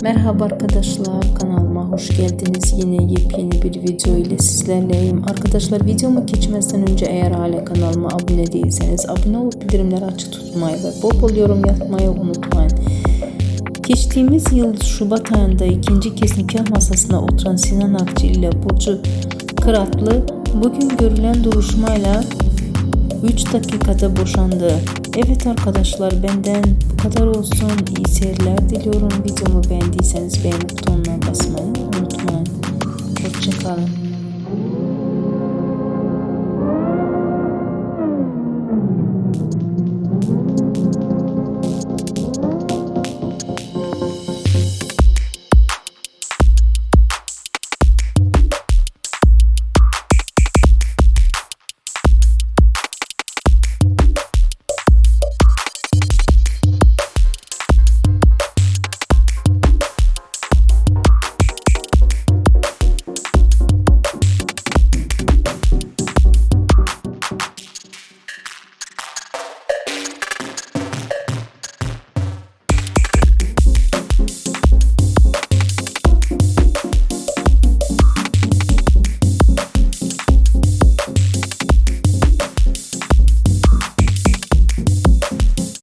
Merhaba arkadaşlar kanalıma hoş geldiniz. Yine yepyeni bir video ile sizlerleyim. Arkadaşlar videomu geçmezden önce eğer hala kanalıma abone değilseniz abone olup bildirimleri açık tutmayı ve bol bol yorum yapmayı unutmayın. Geçtiğimiz yıl Şubat ayında ikinci kez nikah masasına oturan Sinan Akçı ile Burcu Kıratlı bugün görülen duruşmayla 3 dakikada boşandı. Evet arkadaşlar benden bu kadar olsun. İyi seyirler diliyorum. Videomu beğendiyseniz beğen butonuna basmayı unutmayın.